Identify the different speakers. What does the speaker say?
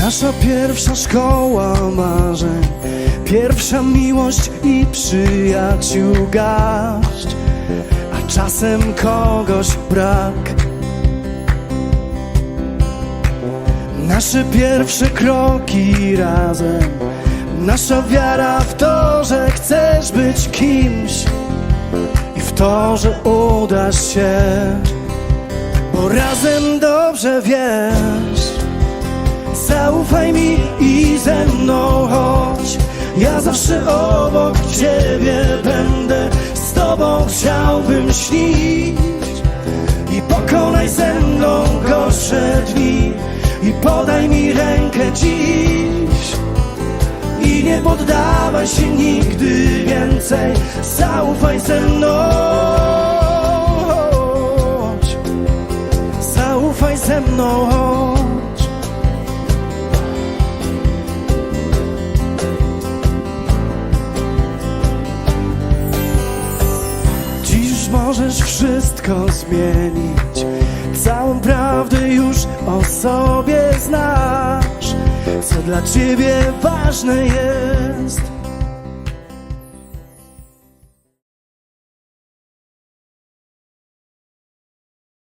Speaker 1: Nasza pierwsza szkoła marzeń Pierwsza miłość i przyjaciół garść. A czasem kogoś brak. Nasze pierwsze kroki razem. Nasza wiara w to, że chcesz być kimś. I w to, że udasz się. Bo razem dobrze wiesz Zaufaj mi i ze mną chodź. Ja zawsze obok ciebie będę. Z tobą chciałbym śnić. I pokonaj ze mną gorsze dni. I podaj mi rękę dziś. I nie poddawaj się nigdy więcej. Zaufaj ze mną. Chodź. Zaufaj ze mną możesz wszystko zmienić. Całą prawdę już o sobie znasz. Co dla ciebie ważne jest